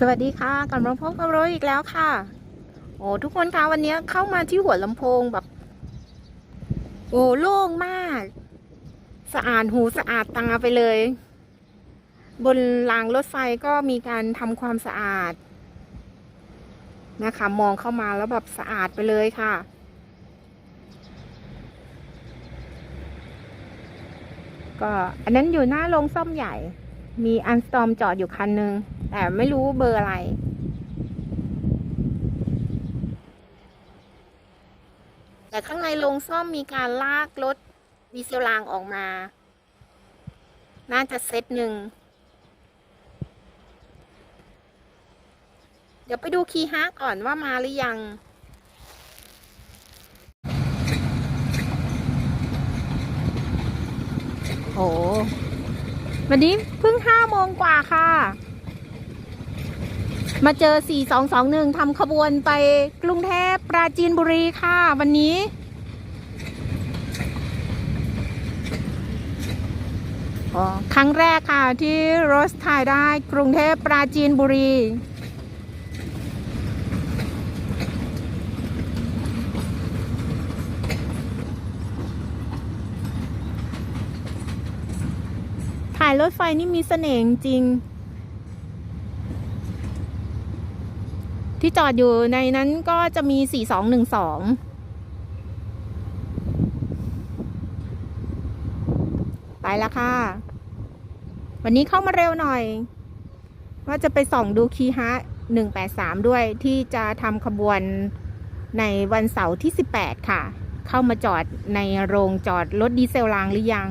สวัสดีค่ะกลับมาพบกับเราอีกแล้วค่ะ โอ้ทุกคนคะวันนี้เข้ามาที่หัวลำโพงแบบ โอ้โล่งมาก สะอาดหูสะอาดตาไปเลย บนรางรถไฟก็มีการทำความสะอาด นะคะ มองเข้ามาแล้วแบบสะอาดไปเลยค่ะ ก็อันนั้นอยู่หน้าโรงซ่อมใหญ่ มีอันสตอมจอดอยู่คันหนึ่ง แต่ไม่รู้เบอร์อะไร แต่ข้างในโรงซ่อมมีการลากรถดีเซลรางออกมา น่าจะเซตหนึ่ง เดี๋ยวไปดูคีย์ฮะก่อนว่ามาหรือยังโหวันนี้เพิ่งห้าโมงกว่าค่ะ มาเจอ 4221ทำขบวนไปกรุงเทพปราจีนบุรีค่ะ วันนี้อ๋อครั้งแรกค่ะที่รถถ่ายได้กรุงเทพปราจีนบุรีถ่ายรถไฟนี่มีเสน่ห์จริง ที่จอดอยู่ในนั้นก็จะมี 4212 ไปแล้วค่ะ วันนี้เข้ามาเร็วหน่อย ว่าจะไปส่องดูคีฮะ 183 ด้วยที่จะทำขบวนในวันเสาร์ที่ 18 ค่ะ เข้ามาจอดในโรงจอดรถดีเซลรางหรือยัง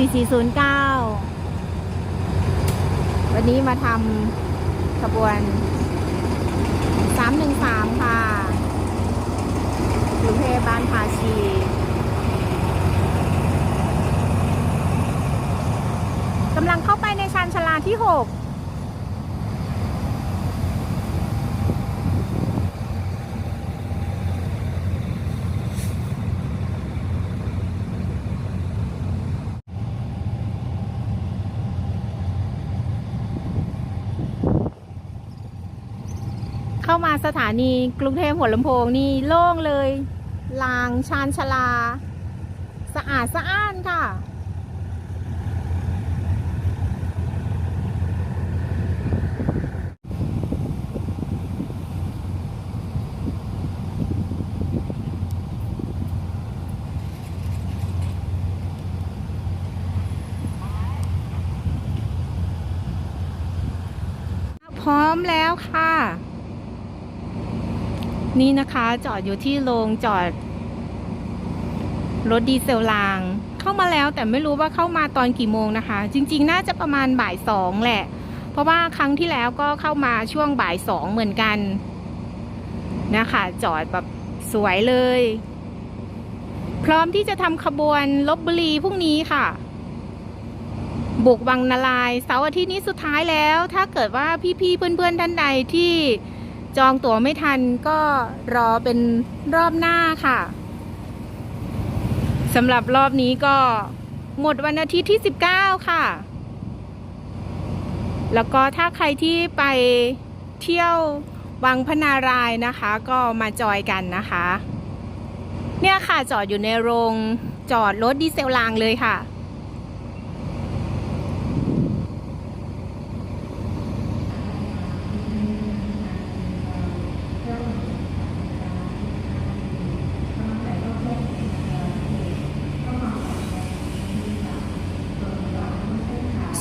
4409 วันนี้มาทำขบวน 313 ค่ะกรุงเทพบ้านภาชีกำลังเข้าไปในชานชาลาที่ 6 เข้ามาสถานีกรุงเทพหัวลำโพงนี่โล่งเลยลางชานชาลา สะอาดสะอ้านค่ะ พร้อมแล้วค่ะ นี่นะคะจอดอยู่ที่โรงจอด รถดีเซลราง เข้ามาแล้วแต่ไม่รู้ว่าเข้ามาตอนกี่โมงนะคะ จริง ๆ น่าจะประมาณบ่ายสองแหละ เพราะว่าครั้งที่แล้วก็เข้ามาช่วงบ่ายสองเหมือนกันนะคะ จอดแบบสวยเลย พร้อมที่จะทำขบวนลบบุรีพรุ่งนี้ค่ะ บุกวังนาลายเสาร์อาทิตย์นี้สุดท้ายแล้ว ถ้าเกิดว่าพี่ๆเพื่อนๆท่านใดที่ จองตั๋วไม่ทันก็รอเป็นรอบหน้าค่ะสำหรับรอบนี้ก็หมดวันอาทิตย์ที่ 19 ค่ะ แล้วก็ถ้าใครที่ไปเที่ยววังพนารายนะคะ ก็มาจอยกันนะคะ เนี่ยค่ะจอดอยู่ในโรงจอดรถดีเซลรางเลยค่ะ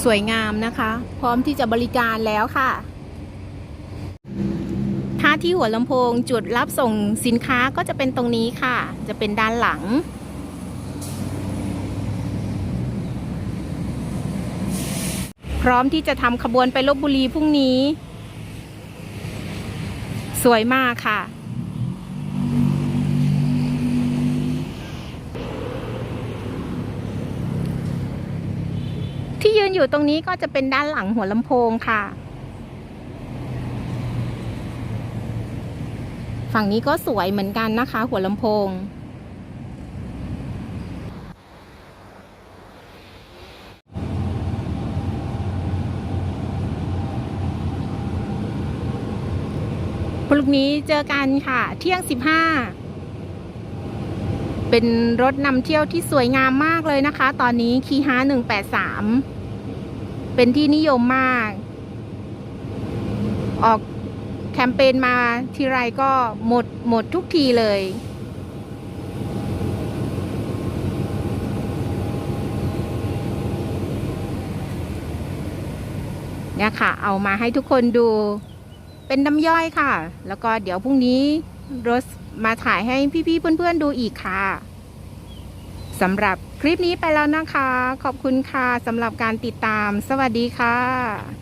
สวยงามนะคะ พร้อมที่จะบริการแล้วค่ะถ้าที่หัวลำโพงจุดรับส่งสินค้าก็จะเป็นตรงนี้ค่ะ จะเป็นด้านหลัง พร้อมที่จะทำขบวนไปลบบุรีพรุ่งนี้ สวยมากค่ะ ที่ยืนอยู่ตรงนี้ก็จะเป็นด้านหลังหัวลำโพงค่ะ ฝั่งนี้ก็สวยเหมือนกันนะคะ หัวลำโพง พรุ่งนี้เจอกันค่ะ เที่ยง 15เป็นรถนำเที่ยวที่สวยงามมากเลยนะคะ ตอนนี้คีฮา183 เป็นที่นิยมมาก ออกแคมเปญมาทีไรก็หมดหมดทุกทีเลย เนี่ยค่ะ เอามาให้ทุกคนดู เป็นน้ำย่อยค่ะ แล้วก็เดี๋ยวพรุ่งนี้รถมาถ่ายให้พี่ๆเพื่อนๆดูอีกค่ะ สำหรับคลิปนี้ไปแล้วนะคะ ขอบคุณค่ะสำหรับการติดตาม สวัสดีค่ะ